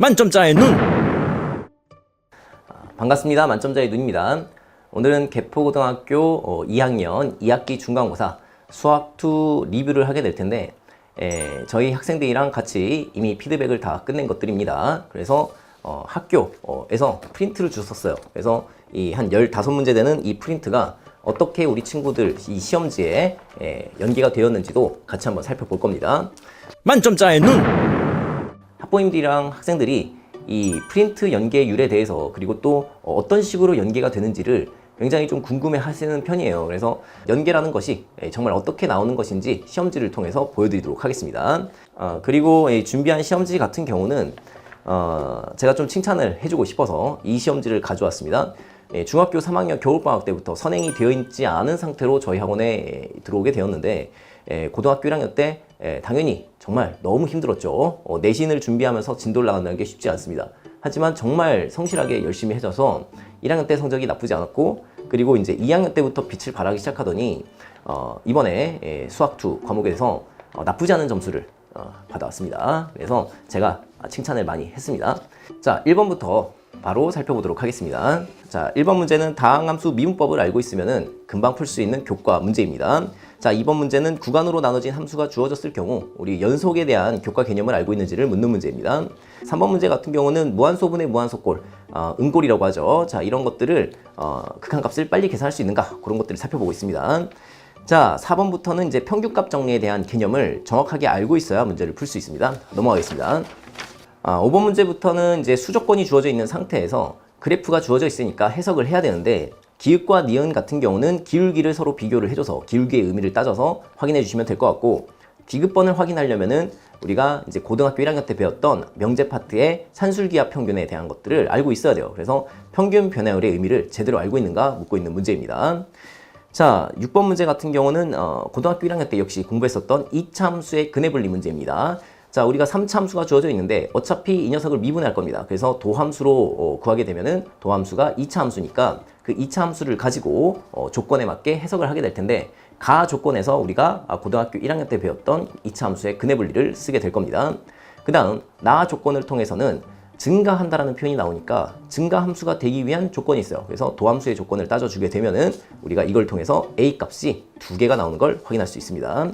만점자의 눈. 반갑습니다. 만점자의 눈입니다. 오늘은 개포고등학교 어, 2학년 2학기 중간고사 수학2 리뷰를 하게 될 텐데 에, 저희 학생들이랑 같이 이미 피드백을 다 끝낸 것들입니다. 그래서 어, 학교에서 프린트를 주셨어요. 그래서 이 한 15문제 되는 이 프린트가 어떻게 우리 친구들 이 시험지에 에, 연계가 되었는지도 같이 한번 살펴볼 겁니다. 만점자의 눈. 학부모님들이랑 학생들이 이 프린트 연계율에 대해서 그리고 또 어떤 식으로 연계가 되는지를 굉장히 좀 궁금해 하시는 편이에요. 그래서 연계라는 것이 정말 어떻게 나오는 것인지 시험지를 통해서 보여드리도록 하겠습니다. 어, 그리고 이 준비한 시험지 같은 경우는 어, 제가 좀 칭찬을 해주고 싶어서 이 시험지를 가져왔습니다. 예, 중학교 3학년 겨울방학 때부터 선행이 되어 있지 않은 상태로 저희 학원에 들어오게 되었는데 예, 고등학교 1학년 때 예, 당연히 정말 너무 힘들었죠. 어, 내신을 준비하면서 진도를 나간다는 게 쉽지 않습니다. 하지만 정말 성실하게 열심히 해줘서 1학년 때 성적이 나쁘지 않았고 그리고 이제 2학년 때부터 빛을 발하기 시작하더니 어, 이번에 예, 수학 2 과목에 대해서 어, 나쁘지 않은 점수를 어, 받아왔습니다. 그래서 제가 칭찬을 많이 했습니다. 자, 1번부터 바로 살펴보도록 하겠습니다. 자, 1번 문제는 다항함수 미분법을 알고 있으면 금방 풀 수 있는 교과 문제입니다. 자, 2번 문제는 구간으로 나눠진 함수가 주어졌을 경우 우리 연속에 대한 교과 개념을 알고 있는지를 묻는 문제입니다. 3번 문제 같은 경우는 무한소분의 무한속골, 어, 음골이라고 하죠. 자, 이런 것들을 어, 극한값을 빨리 계산할 수 있는가 그런 것들을 살펴보고 있습니다. 자, 4번부터는 이제 평균값 정리에 대한 개념을 정확하게 알고 있어야 문제를 풀 수 있습니다. 넘어가겠습니다. 아, 5번 문제부터는 이제 수조건이 주어져 있는 상태에서 그래프가 주어져 있으니까 해석을 해야 되는데 기읍과 니은 같은 경우는 기울기를 서로 비교를 해줘서 기울기의 의미를 따져서 확인해 주시면 될 것 같고 디귿번을 확인하려면은 우리가 이제 고등학교 1학년 때 배웠던 명제 파트의 산술기압 평균에 대한 것들을 알고 있어야 돼요. 그래서 평균 변화율의 의미를 제대로 알고 있는가 묻고 있는 문제입니다. 자, 6번 문제 같은 경우는 어, 고등학교 1학년 때 역시 공부했었던 이차함수의 근해분리 문제입니다. 자, 우리가 3차 함수가 주어져 있는데 어차피 이 녀석을 미분할 겁니다. 그래서 도함수로 어, 구하게 되면은 도함수가 2차 함수니까 그 2차 함수를 가지고 어, 조건에 맞게 해석을 하게 될 텐데 가 조건에서 우리가 아, 고등학교 1학년 때 배웠던 2차 함수의 근해분리를 쓰게 될 겁니다. 그 다음 나 조건을 통해서는 증가한다라는 표현이 나오니까 증가 함수가 되기 위한 조건이 있어요. 그래서 도함수의 조건을 따져주게 되면은 우리가 이걸 통해서 a 값이 두 개가 나오는 걸 확인할 수 있습니다.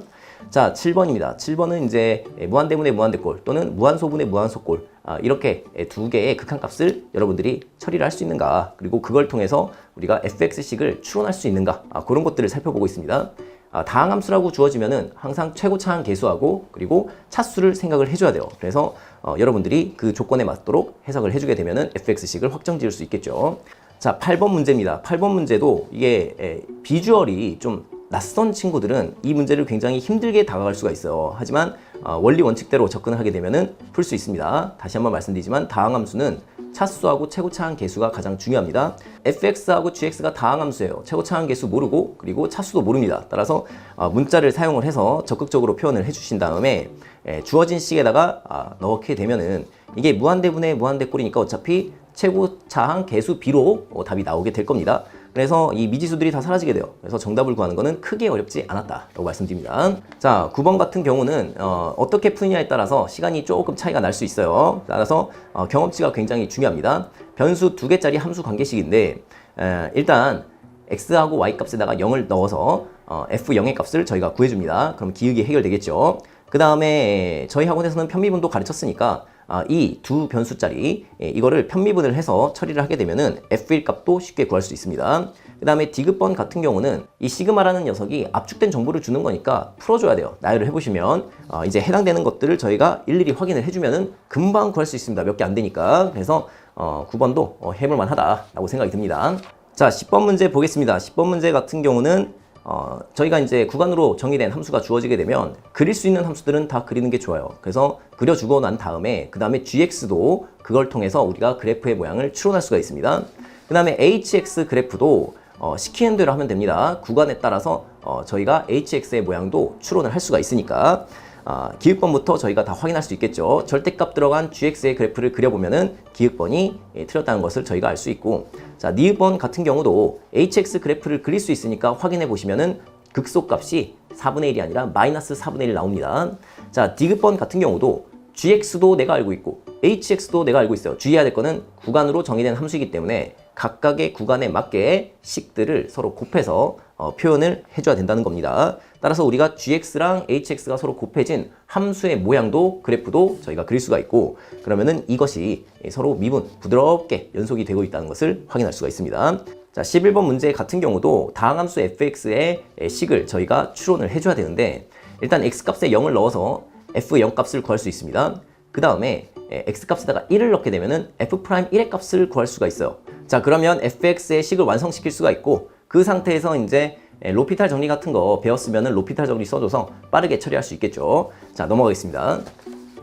자, 7번입니다. 7번은 이제 무한대문의 무한대꼴 또는 무한소분의 무한소꼴 아, 이렇게 두 개의 극한값을 여러분들이 처리를 할 수 있는가 그리고 그걸 통해서 우리가 fx식을 추론할 수 있는가 아, 그런 것들을 살펴보고 있습니다. 아, 다항함수라고 주어지면은 항상 최고차항 계수하고 그리고 차수를 생각을 해줘야 돼요. 그래서 어, 여러분들이 그 조건에 맞도록 해석을 해주게 되면은 fx식을 확정 지을 수 있겠죠. 자, 8번 문제입니다. 8번 문제도 이게 에, 비주얼이 좀 낯선 친구들은 이 문제를 굉장히 힘들게 다가갈 수가 있어요. 하지만 어, 원리 원칙대로 접근을 하게 되면은 풀수 있습니다. 다시 한번 말씀드리지만 다항함수는 차수하고 최고 차항 계수가 가장 중요합니다. fx하고 gx가 다항함수예요. 최고 차항 계수 모르고 그리고 차수도 모릅니다. 따라서 어, 문자를 사용을 해서 적극적으로 표현을 해주신 다음에 에, 주어진 식에다가 아, 넣게 되면은 이게 무한대분의 무한대꼴이니까 어차피 최고 차항 계수 비로 어, 답이 나오게 될 겁니다. 그래서 이 미지수들이 다 사라지게 돼요. 그래서 정답을 구하는 것은 크게 어렵지 않았다라고 말씀드립니다. 자, 9번 같은 경우는 어, 떻게 푸느냐에 따라서 시간이 조금 차이가 날 수 있어요. 따라서 어, 경험치가 굉장히 중요합니다. 변수 두 개짜리 함수 관계식인데 에, 일단 x하고 y 값에다가 0을 넣어서 어, f0의 값을 저희가 구해줍니다. 그럼 기억이 해결되겠죠. 그 다음에 저희 학원에서는 편미분도 가르쳤으니까 아, 이 두 변수짜리 예, 이거를 편미분을 해서 처리를 하게 되면은 f1 값도 쉽게 구할 수 있습니다. 그 다음에 디귿번 같은 경우는 이 시그마라는 녀석이 압축된 정보를 주는 거니까 풀어줘야 돼요. 나열을 해보시면 어, 이제 해당되는 것들을 저희가 일일이 확인을 해주면은 금방 구할 수 있습니다. 몇 개 안 되니까. 그래서 어, 9번도 어, 해볼만 하다라고 생각이 듭니다. 자, 10번 문제 보겠습니다. 10번 문제 같은 경우는 어, 저희가 이제 구간으로 정의된 함수가 주어지게 되면 그릴 수 있는 함수들은 다 그리는 게 좋아요. 그래서 그려주고 난 다음에 그 다음에 gx도 그걸 통해서 우리가 그래프의 모양을 추론할 수가 있습니다. 그 다음에 hx 그래프도 어, 시키는 대로 하면 됩니다. 구간에 따라서 어, 저희가 hx의 모양도 추론을 할 수가 있으니까 아, 기획번부터 저희가 다 확인할 수 있겠죠. 절대값 들어간 gx의 그래프를 그려보면은 기획번이 예, 틀렸다는 것을 저희가 알 수 있고 자, 니은번 같은 경우도 hx 그래프를 그릴 수 있으니까 확인해 보시면은 극소값이 4분의 1이 아니라 마이너스 4분의 1 나옵니다. 자, 디귿번 같은 경우도 gx도 내가 알고 있고 hx도 내가 알고 있어요. 주의해야 될 거는 구간으로 정의된 함수이기 때문에 각각의 구간에 맞게 식들을 서로 곱해서 어, 표현을 해줘야 된다는 겁니다. 따라서 우리가 gx랑 hx가 서로 곱해진 함수의 모양도 그래프도 저희가 그릴 수가 있고 그러면은 이것이 서로 미분 부드럽게 연속이 되고 있다는 것을 확인할 수가 있습니다. 자, 11번 문제 같은 경우도 다항함수 fx의 식을 저희가 추론을 해줘야 되는데 일단 x값에 0을 넣어서 f0 값을 구할 수 있습니다. 그 다음에 x값에다가 1을 넣게 되면은 f'1의 값을 구할 수가 있어요. 자, 그러면 fx의 식을 완성시킬 수가 있고 그 상태에서 이제 로피탈 정리 같은 거 배웠으면은 로피탈 정리 써줘서 빠르게 처리할 수 있겠죠. 자, 넘어가겠습니다.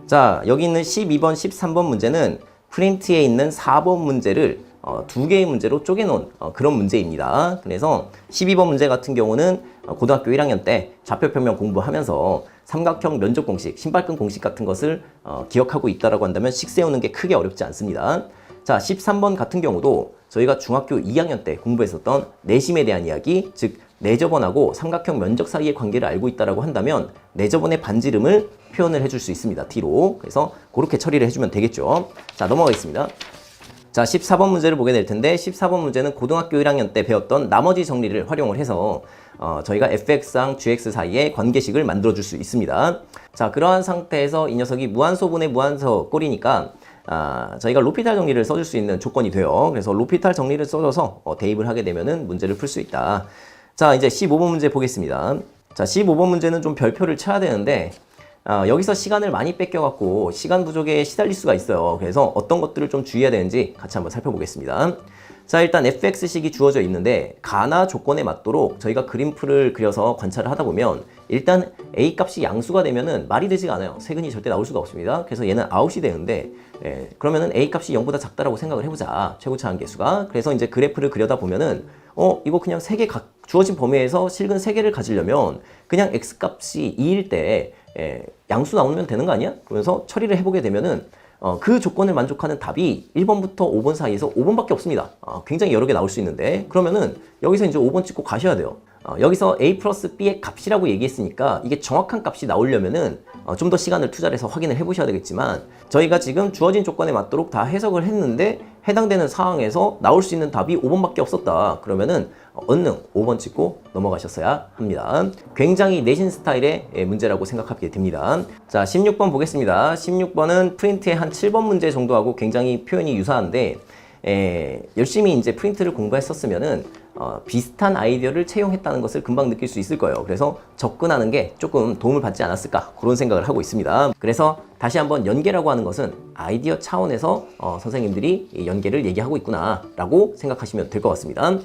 자, 여기 있는 12번, 13번 문제는 프린트에 있는 4번 문제를 어, 두 개의 문제로 쪼개놓은 어, 그런 문제입니다. 그래서 12번 문제 같은 경우는 어, 고등학교 1학년 때 좌표평면 공부하면서 삼각형 면적 공식, 신발끈 공식 같은 것을 어, 기억하고 있다라고 한다면 식 세우는 게 크게 어렵지 않습니다. 자, 13번 같은 경우도 저희가 중학교 2학년 때 공부했었던 내심에 대한 이야기, 즉 내저번하고 삼각형 면적 사이의 관계를 알고 있다라고 한다면 내저번의 반지름을 표현을 해줄 수 있습니다. T로. 그래서 그렇게 처리를 해주면 되겠죠. 자, 넘어가겠습니다. 자, 14번 문제를 보게 될 텐데 14번 문제는 고등학교 1학년 때 배웠던 나머지 정리를 활용을 해서 어, 저희가 fx랑 gx 사이에 관계식을 만들어 줄 수 있습니다. 자, 그러한 상태에서 이 녀석이 무한소분의 무한서 꼴이니까 아, 저희가 로피탈 정리를 써줄 수 있는 조건이 돼요. 그래서 로피탈 정리를 써줘서 어, 대입을 하게 되면은 문제를 풀 수 있다. 자, 이제 15번 문제 보겠습니다. 자, 15번 문제는 좀 별표를 쳐야 되는데 아, 여기서 시간을 많이 뺏겨갖고 시간 부족에 시달릴 수가 있어요. 그래서 어떤 것들을 좀 주의해야 되는지 같이 한번 살펴보겠습니다. 자, 일단 fx식이 주어져 있는데 가나 조건에 맞도록 저희가 그림표를 그려서 관찰을 하다 보면 일단 a 값이 양수가 되면은 말이 되지가 않아요. 세근이 절대 나올 수가 없습니다. 그래서 얘는 아웃이 되는데 예, 그러면은 a 값이 0보다 작다라고 생각을 해보자. 최고차 한계수가. 그래서 이제 그래프를 그려다 보면은 어 이거 그냥 세개 주어진 범위에서 실근 세 개를 가지려면 그냥 x 값이 2일 때 예, 양수 나오면 되는 거 아니야? 그러면서 처리를 해보게 되면은 어, 그 조건을 만족하는 답이 1번부터 5번 사이에서 5번밖에 없습니다. 어, 굉장히 여러 개 나올 수 있는데 그러면은 여기서 이제 5번 찍고 가셔야 돼요. 어, 여기서 a 플러스 b의 값이라고 얘기했으니까 이게 정확한 값이 나오려면은 어, 좀 더 시간을 투자를 해서 확인을 해보셔야 되겠지만 저희가 지금 주어진 조건에 맞도록 다 해석을 했는데 해당되는 상황에서 나올 수 있는 답이 5번밖에 없었다. 그러면은 어, 언능 5번 찍고 넘어가셨어야 합니다. 굉장히 내신 스타일의 예, 문제라고 생각하게 됩니다. 자, 16번 보겠습니다. 16번은 프린트의 한 7번 문제 정도하고 굉장히 표현이 유사한데 에, 열심히 이제 프린트를 공부했었으면은 어, 비슷한 아이디어를 채용했다는 것을 금방 느낄 수 있을 거예요. 그래서 접근하는 게 조금 도움을 받지 않았을까 그런 생각을 하고 있습니다. 그래서 다시 한번 연계라고 하는 것은 아이디어 차원에서 어, 선생님들이 이 연계를 얘기하고 있구나라고 생각하시면 될 것 같습니다.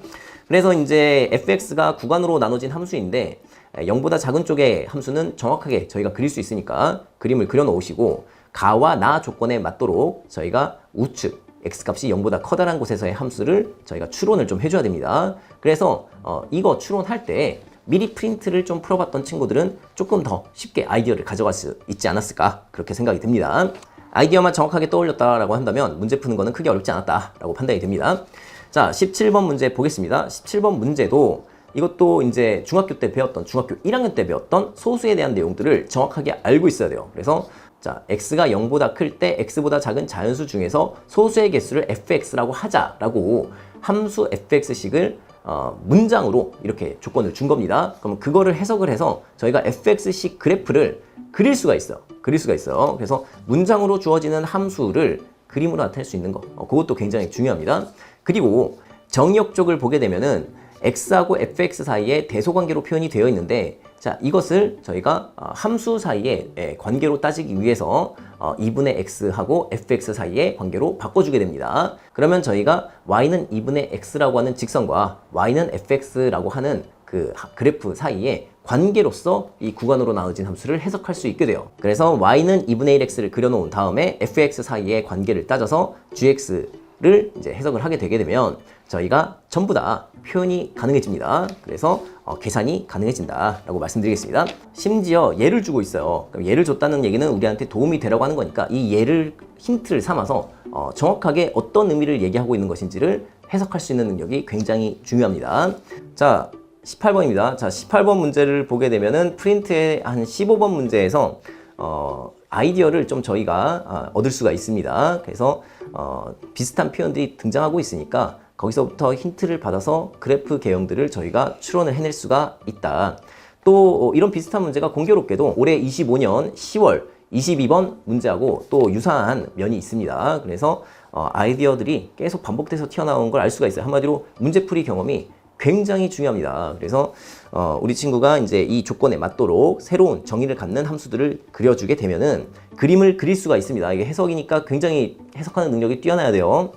그래서 이제 fx가 구간으로 나눠진 함수인데 0보다 작은 쪽의 함수는 정확하게 저희가 그릴 수 있으니까 그림을 그려 놓으시고 가와 나 조건에 맞도록 저희가 우측 x값이 0보다 커다란 곳에서의 함수를 저희가 추론을 좀 해줘야 됩니다. 그래서 어, 이거 추론할 때 미리 프린트를 좀 풀어봤던 친구들은 조금 더 쉽게 아이디어를 가져갈 수 있지 않았을까 그렇게 생각이 듭니다. 아이디어만 정확하게 떠올렸다라고 한다면 문제 푸는 거는 크게 어렵지 않았다라고 판단이 됩니다. 자, 17번 문제 보겠습니다. 17번 문제도 이것도 이제 중학교 때 배웠던 중학교 1학년 때 배웠던 소수에 대한 내용들을 정확하게 알고 있어야 돼요. 그래서 자, x가 0보다 클 때 x보다 작은 자연수 중에서 소수의 개수를 fx라고 하자라고 함수 fx식을 어, 문장으로 이렇게 조건을 준 겁니다. 그럼 그거를 해석을 해서 저희가 fx식 그래프를 그릴 수가 있어요. 그릴 수가 있어요. 그래서 문장으로 주어지는 함수를 그림으로 나타낼 수 있는 거. 어, 그것도 굉장히 중요합니다. 그리고 정의역 쪽을 보게 되면은 x하고 fx 사이에 대소관계로 표현이 되어 있는데 자 이것을 저희가 어, 함수 사이에 예, 관계로 따지기 위해서 어, 2분의 x하고 fx 사이의 관계로 바꿔주게 됩니다. 그러면 저희가 y는 2분의 x라고 하는 직선과 y는 fx라고 하는 그 하- 그래프 사이에 관계로서 이 구간으로 나눠진 함수를 해석할 수 있게 돼요. 그래서 y는 2분의 1x를 그려놓은 다음에 fx 사이의 관계를 따져서 gx를 이제 해석을 하게 되게 되면 저희가 전부 다 표현이 가능해집니다. 그래서 어, 계산이 가능해진다라고 말씀드리겠습니다. 심지어 예를 주고 있어요. 그럼 예를 줬다는 얘기는 우리한테 도움이 되라고 하는 거니까 이 예를 힌트를 삼아서 어, 정확하게 어떤 의미를 얘기하고 있는 것인지를 해석할 수 있는 능력이 굉장히 중요합니다. 자, 18번입니다. 자, 18번 문제를 보게 되면은 프린트의 한 15번 문제에서 어, 아이디어를 좀 저희가 아, 얻을 수가 있습니다. 그래서 어, 비슷한 표현들이 등장하고 있으니까 거기서부터 힌트를 받아서 그래프 개형들을 저희가 추론을 해낼 수가 있다. 또 어, 이런 비슷한 문제가 공교롭게도 올해 25년 10월 22번 문제하고 또 유사한 면이 있습니다. 그래서 어, 아이디어들이 계속 반복돼서 튀어나온 걸 알 수가 있어요. 한마디로 문제풀이 경험이 굉장히 중요합니다. 그래서 어, 우리 친구가 이제 이 조건에 맞도록 새로운 정의를 갖는 함수들을 그려주게 되면은 그림을 그릴 수가 있습니다. 이게 해석이니까 굉장히 해석하는 능력이 뛰어나야 돼요.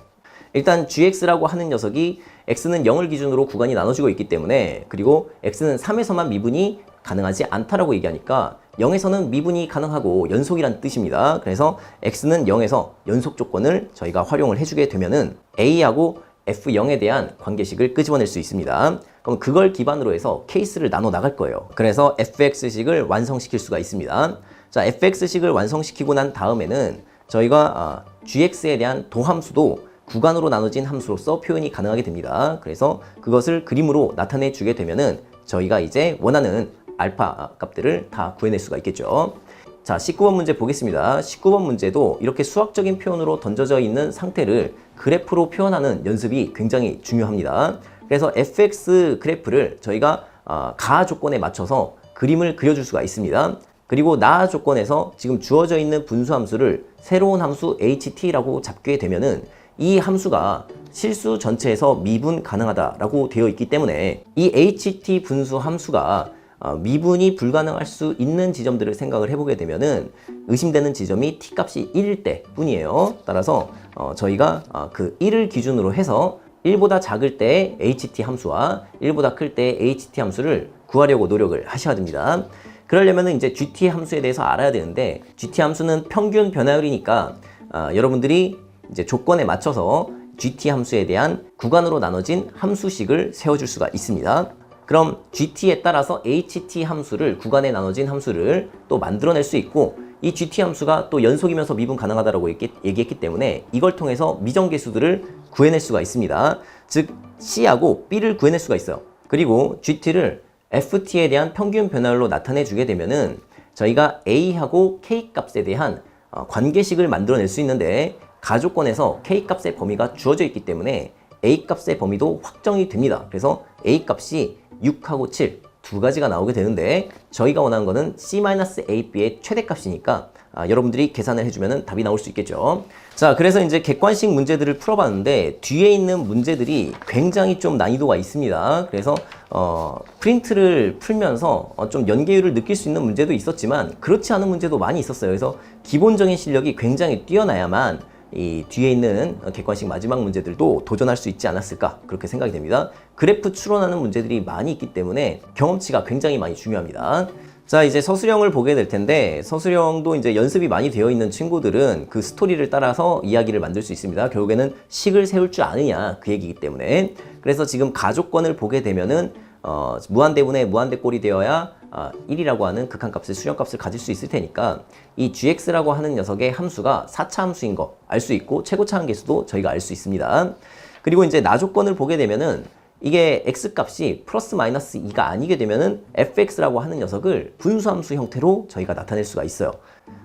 일단 gx라고 하는 녀석이 x는 0을 기준으로 구간이 나눠지고 있기 때문에 그리고 x는 3에서만 미분이 가능하지 않다라고 얘기하니까 0에서는 미분이 가능하고 연속이란 뜻입니다. 그래서 x는 0에서 연속 조건을 저희가 활용을 해주게 되면은 a하고 f0에 대한 관계식을 끄집어낼 수 있습니다. 그럼 그걸 기반으로 해서 케이스를 나눠 나갈 거예요. 그래서 fx식을 완성시킬 수가 있습니다. 자, fx식을 완성시키고 난 다음에는 저희가 아, gx에 대한 도함수도 구간으로 나눠진 함수로서 표현이 가능하게 됩니다. 그래서 그것을 그림으로 나타내 주게 되면은 저희가 이제 원하는 알파 값들을 다 구해낼 수가 있겠죠. 자, 19번 문제 보겠습니다. 19번 문제도 이렇게 수학적인 표현으로 던져져 있는 상태를 그래프로 표현하는 연습이 굉장히 중요합니다. 그래서 fx 그래프를 저희가 아, 가 조건에 맞춰서 그림을 그려줄 수가 있습니다. 그리고 나 조건에서 지금 주어져 있는 분수 함수를 새로운 함수 ht라고 잡게 되면은 이 함수가 실수 전체에서 미분 가능하다라고 되어 있기 때문에 이 ht 분수 함수가 어, 미분이 불가능할 수 있는 지점들을 생각을 해보게 되면은 의심되는 지점이 t 값이 1일 때 뿐이에요. 따라서 어, 저희가 어, 그 1을 기준으로 해서 1보다 작을 때 ht 함수와 1보다 클때 ht 함수를 구하려고 노력을 하셔야 됩니다. 그러려면 이제 gt 함수에 대해서 알아야 되는데 gt 함수는 평균 변화율이니까 어, 여러분들이 이제 조건에 맞춰서 gt 함수에 대한 구간으로 나눠진 함수식을 세워줄 수가 있습니다. 그럼 gt에 따라서 ht 함수를 구간에 나눠진 함수를 또 만들어낼 수 있고 이 gt 함수가 또 연속이면서 미분 가능하다고 얘기했기 때문에 이걸 통해서 미정계수들을 구해낼 수가 있습니다. 즉 c하고 b를 구해낼 수가 있어요. 그리고 gt를 ft에 대한 평균 변화율로 나타내 주게 되면은 저희가 a하고 k 값에 대한 어, 관계식을 만들어낼 수 있는데 가조건에서 k 값의 범위가 주어져 있기 때문에 a 값의 범위도 확정이 됩니다. 그래서 a 값이 6하고 7 두 가지가 나오게 되는데 저희가 원하는 거는 c-ab의 최대값이니까 아, 여러분들이 계산을 해주면 답이 나올 수 있겠죠. 자, 그래서 이제 객관식 문제들을 풀어봤는데 뒤에 있는 문제들이 굉장히 좀 난이도가 있습니다. 그래서 어, 프린트를 풀면서 어, 좀 연계율을 느낄 수 있는 문제도 있었지만 그렇지 않은 문제도 많이 있었어요. 그래서 기본적인 실력이 굉장히 뛰어나야만 이 뒤에 있는 객관식 마지막 문제들도 도전할 수 있지 않았을까 그렇게 생각이 됩니다. 그래프 추론하는 문제들이 많이 있기 때문에 경험치가 굉장히 많이 중요합니다. 자 이제 서술형을 보게 될 텐데 서술형도 이제 연습이 많이 되어 있는 친구들은 그 스토리를 따라서 이야기를 만들 수 있습니다. 결국에는 식을 세울 줄 아느냐 그 얘기이기 때문에 그래서 지금 가족권을 보게 되면은 어, 무한대분의 무한대꼴이 되어야 아, 1이라고 하는 극한값을 수렴값을 가질 수 있을 테니까 이 gx라고 하는 녀석의 함수가 4차 함수인 거 알 수 있고 최고차 한계수도 저희가 알 수 있습니다. 그리고 이제 나 조건을 보게 되면은 이게 x값이 플러스 마이너스 2가 아니게 되면은 fx라고 하는 녀석을 분수함수 형태로 저희가 나타낼 수가 있어요.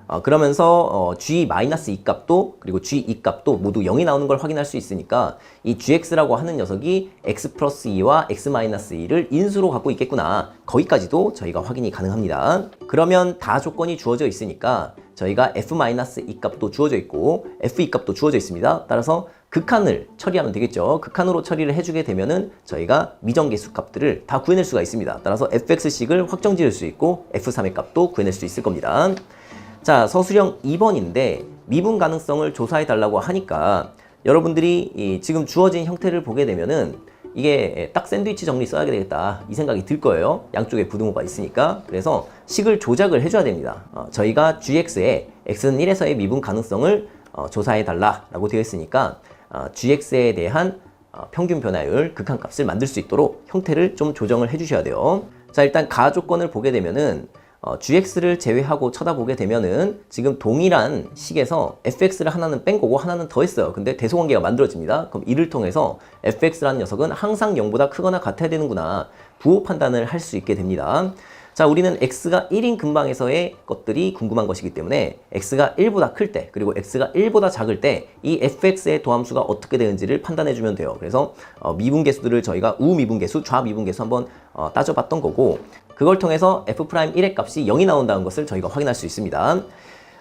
어, 그러면서 어, g-2 값도 그리고 g2 값도 모두 0이 나오는 걸 확인할 수 있으니까 이 gx라고 하는 녀석이 x 플러스 2와 x 마이너스 2를 인수로 갖고 있겠구나 거기까지도 저희가 확인이 가능합니다. 그러면 다 조건이 주어져 있으니까 저희가 f-2 값도 주어져 있고 f2 값도 주어져 있습니다. 따라서 극한을 처리하면 되겠죠. 극한으로 처리를 해주게 되면은 저희가 미정계수 값들을 다 구해낼 수가 있습니다. 따라서 fx식을 확정 지을 수 있고 f3의 값도 구해낼 수 있을 겁니다. 자, 서술형 2번인데 미분 가능성을 조사해 달라고 하니까 여러분들이 이 지금 주어진 형태를 보게 되면은 이게 딱 샌드위치 정리 써야 되겠다 이 생각이 들 거예요. 양쪽에 부등호가 있으니까 그래서 식을 조작을 해줘야 됩니다. 어, 저희가 gx에 x는 1에서의 미분 가능성을 어, 조사해 달라 라고 되어 있으니까 어, gx에 대한 어, 평균 변화율 극한값을 만들 수 있도록 형태를 좀 조정을 해주셔야 돼요. 자 일단 가 조건을 보게 되면은 어, gx를 제외하고 쳐다보게 되면은 지금 동일한 식에서 fx를 하나는 뺀 거고 하나는 더했어요. 근데 대소관계가 만들어집니다. 그럼 이를 통해서 fx라는 녀석은 항상 0보다 크거나 같아야 되는구나 부호 판단을 할 수 있게 됩니다. 자, 우리는 x가 1인 근방에서의 것들이 궁금한 것이기 때문에 x가 1보다 클 때, 그리고 x가 1보다 작을 때 이 fx의 도함수가 어떻게 되는지를 판단해 주면 돼요. 그래서 어, 미분계수들을 저희가 우미분계수, 좌미분계수 한번 어, 따져봤던 거고 그걸 통해서 f'1의 값이 0이 나온다는 것을 저희가 확인할 수 있습니다.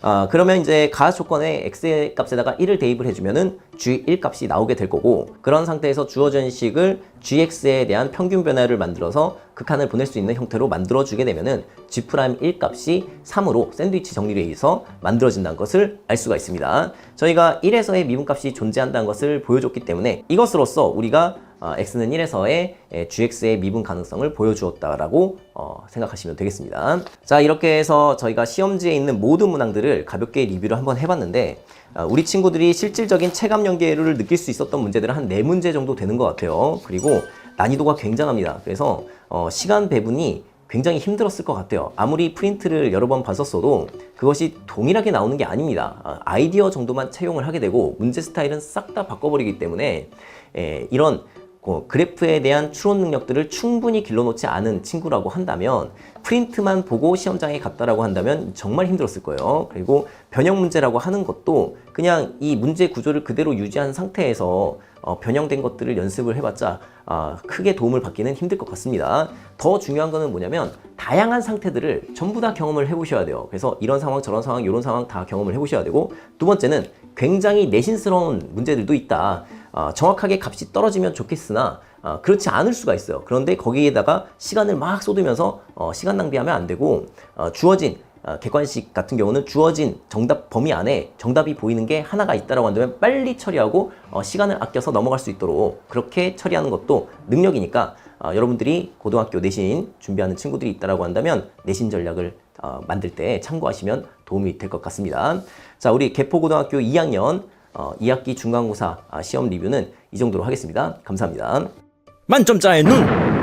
아, 그러면 이제 가하 조건에 x의 값에다가 1을 대입을 해주면은 g1 값이 나오게 될 거고 그런 상태에서 주어진 식을 gx에 대한 평균 변화를 만들어서 극한을 보낼 수 있는 형태로 만들어주게 되면은 g'1 값이 3으로 샌드위치 정리에 의해서 만들어진다는 것을 알 수가 있습니다. 저희가 1에서의 미분값이 존재한다는 것을 보여줬기 때문에 이것으로써 우리가 어, x는 1에서의 gx의 미분 가능성을 보여주었다라고 어, 생각하시면 되겠습니다. 자 이렇게 해서 저희가 시험지에 있는 모든 문항들을 가볍게 리뷰를 한번 해봤는데 어, 우리 친구들이 실질적인 체감 연계를 느낄 수 있었던 문제들은 한 4문제 정도 되는 것 같아요. 그리고 난이도가 굉장합니다. 그래서 어, 시간 배분이 굉장히 힘들었을 것 같아요. 아무리 프린트를 여러 번 봤었어도 그것이 동일하게 나오는 게 아닙니다. 아, 아이디어 정도만 채용을 하게 되고 문제 스타일은 싹 다 바꿔버리기 때문에 에, 이런 그 그래프에 대한 추론 능력들을 충분히 길러놓지 않은 친구라고 한다면 프린트만 보고 시험장에 갔다라고 한다면 정말 힘들었을 거예요. 그리고 변형 문제라고 하는 것도 그냥 이 문제 구조를 그대로 유지한 상태에서 어, 변형된 것들을 연습을 해봤자 아, 크게 도움을 받기는 힘들 것 같습니다. 더 중요한 거는 뭐냐면 다양한 상태들을 전부 다 경험을 해보셔야 돼요. 그래서 이런 상황, 저런 상황, 이런 상황 다 경험을 해보셔야 되고 두 번째는 굉장히 내신스러운 문제들도 있다. 아, 정확하게 값이 떨어지면 좋겠으나 아, 그렇지 않을 수가 있어요. 그런데 거기에다가 시간을 막 쏟으면서 어, 시간 낭비하면 안 되고 어, 주어진 어, 객관식 같은 경우는 주어진 정답 범위 안에 정답이 보이는 게 하나가 있다라고 한다면 빨리 처리하고 어, 시간을 아껴서 넘어갈 수 있도록 그렇게 처리하는 것도 능력이니까 어, 여러분들이 고등학교 내신 준비하는 친구들이 있다라고 한다면 내신 전략을 어, 만들 때 참고하시면 도움이 될 것 같습니다. 자, 우리 개포고등학교 2학년 어, 2학기 중간고사 아, 시험 리뷰는 이 정도로 하겠습니다. 감사합니다. 만점자의 눈